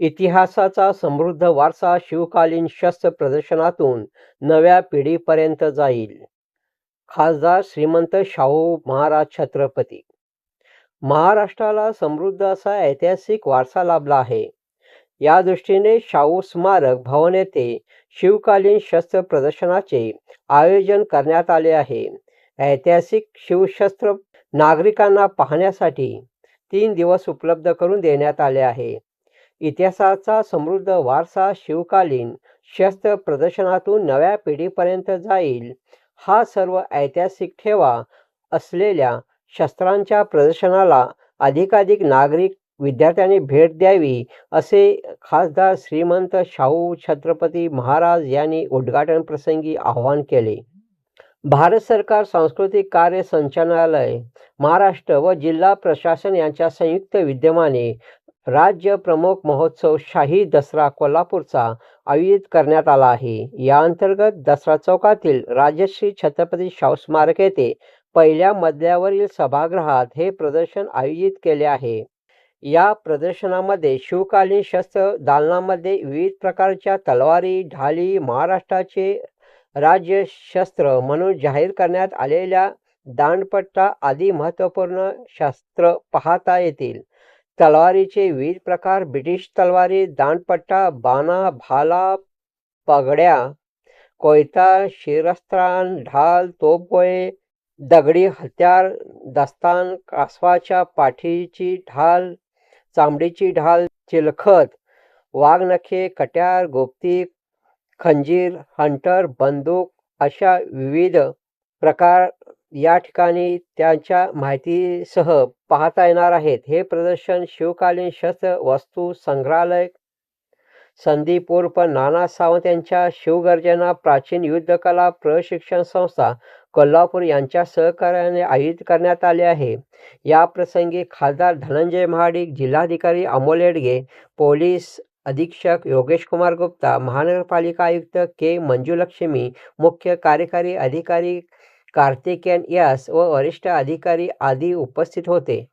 इतिहासाचा समृद्ध वारसा शिवकालीन शस्त्र प्रदर्शनातून नव्या पिढीपर्यंत जाईल. खासदार श्रीमंत शाहू महाराज छत्रपती. महाराष्ट्राला समृद्ध असा ऐतिहासिक वारसा लाभला आहे. या दृष्टीने शाहू स्मारक भवन येथे शिवकालीन शस्त्र प्रदर्शनाचे आयोजन करण्यात आले आहे. ऐतिहासिक शिवशस्त्र नागरिकांना पाहण्यासाठी तीन दिवस उपलब्ध करून देण्यात आले आहे. इतिहासाचा समृद्ध वारसा शिवकालीन शस्त्र प्रदर्शनातून नव्या पिढीपर्यंत जाईल. हा सर्व ऐतिहासिक ठेवा असलेल्या शस्त्रांच्या प्रदर्शनाला अधिकाधिक नागरिक विद्यार्थ्यांनी भेट द्यावी असे खासदार श्रीमंत शाहू छत्रपती महाराज यांनी उद्घाटन प्रसंगी आवाहन केले. भारत सरकार सांस्कृतिक कार्य संचालनालय महाराष्ट्र व जिल्हा प्रशासन यांच्या संयुक्त विद्यमाने राज्य प्रमुख महोत्सव शाही दसरा कोल्हापूरचा आयोजित करण्यात आला आहे. या अंतर्गत दसरा चौकातील राजश्री छत्रपती शाहू स्मारक येथे पहिल्या मजल्यावरील सभागृहात हे प्रदर्शन आयोजित केले आहे. या प्रदर्शनामध्ये शिवकालीन शस्त्र दालनामध्ये विविध प्रकारच्या तलवारी ढाली महाराष्ट्राचे राज्य शस्त्र म्हणून जाहीर करण्यात आलेल्या दांडपट्टा आदी महत्त्वपूर्ण शस्त्र पाहता येतील. तलवारीचे विविध प्रकार ब्रिटिश तलवारी दांडपट्टा बाणा भाला पगड्या कोयता शिरस्त्राण ढाल तोफगोळे दगडी हत्यार दस्तान कासवाच्या पाठीची ढाल चामडीची ढाल चिलखत वाघनखे कट्यार गोप्ती खंजीर हंटर बंदूक अशा विविध प्रकार या ठिकाणी त्यांच्या माहितीसह पाहता येणार आहेत. हे प्रदर्शन शिवकालीन शस्त्र वस्तू संग्रहालय संदीप उर्फ नाना सावंत यांच्या शिवगर्जना प्राचीन युद्धकला प्रशिक्षण संस्था कोल्हापूर यांच्या सहकार्याने आयोजित करण्यात आले आहे. या प्रसंगी खासदार धनंजय महाडिक जिल्हाधिकारी अमोल येडगे पोलीस अधीक्षक योगेश कुमार गुप्ता महानगरपालिका आयुक्त के मंजुलक्ष्मी मुख्य कार्यकारी अधिकारी कार्तिकेयन यास व वरिष्ठ अधिकारी आदी उपस्थित होते.